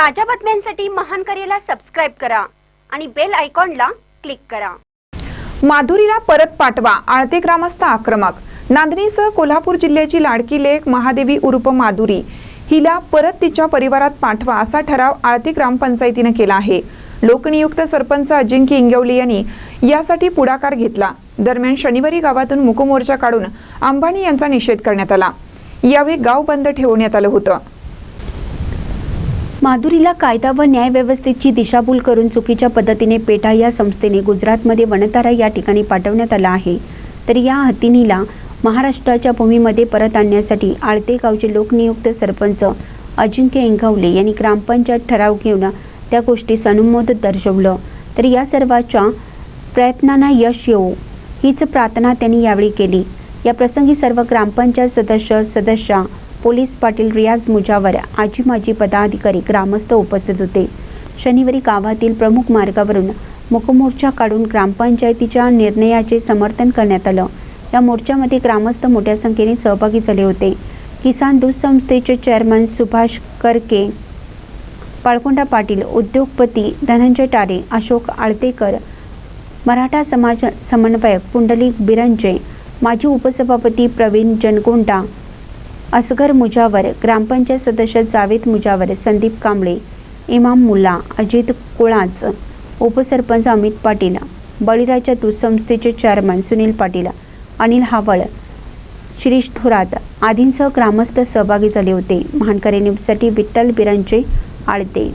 ताज्या बातम्यांसाठी महान करेला सबस्क्राईब करा आणि बेल आयकॉनला क्लिक करा. माधुरीला परत पाठवा आळते ग्रामस्थ आक्रमक. नांदणीसह कोल्हापूर जिल्ह्याची लाडकी लेख महादेवी उर्फ माधुरी. हिला परत तिच्या परिवारात पाठवा असा ठराव आळते ग्रामपंचायतीनं केला आहे. लोकनियुक्त सरपंच अजिंक्य इंगवली यांनी यासाठी पुढाकार घेतला. दरम्यान शनिवारी गावातून मुकमोर्चा काढून अंबानी यांचा निषेध करण्यात आला. यावेळी गाव बंद ठेवण्यात आलं होतं. माधुरीला कायदा व न्यायव्यवस्थेची दिशाभूल करून चुकीच्या पद्धतीने पेटा या संस्थेने गुजरातमध्ये वनतारा या ठिकाणी पाठवण्यात आला आहे. तर या हतिनीला महाराष्ट्राच्या भूमीमध्ये परत आणण्यासाठी आळते गावचे लोकनियुक्त सरपंच अजिंक्य इंगवले यांनी ग्रामपंचायत ठराव घेऊन त्या गोष्टीस अनुमोदन दर्शवलं. तर या सर्वाच्या प्रयत्नांना यश येऊ हीच प्रार्थना त्यांनी यावेळी केली. या प्रसंगी सर्व ग्रामपंचायत सदस्य सदस्या पोलीस पाटील रियाज मुजावर आजी माजी पदाधिकारी ग्रामस्थ उपस्थित होते. शनिवारी गावातील प्रमुख मार्गावरून मुकमोर्चा काढून ग्रामपंचायतीच्या निर्णयाचे समर्थन करण्यात आलं. या मोर्चामध्ये ग्रामस्थ मोठ्या संख्येने सहभागी झाले होते. किसान दूध संस्थेचे चेअरमन सुभाष करके पाळकोंडा पाटील उद्योगपती धनंजय टारे अशोक आळतेकर मराठा समाज समन्वयक पुंडलिक बिरंजे माजी उपसभापती प्रवीण जनगोंडा असगर मुजावर ग्रामपंचायत सदस्य जावेद मुजावर संदीप कांबळे इमाम मुल्ला अजित कुळाच उपसरपंच अमित पाटील बळीराजा दूध संस्थेचे चेअरमन सुनील पाटील अनिल हावळ शिरीष थोरात आदींसह ग्रामस्थ सहभागी झाले होते. महानकरी न्यूजसाठी विठ्ठल बिरांचे आळते.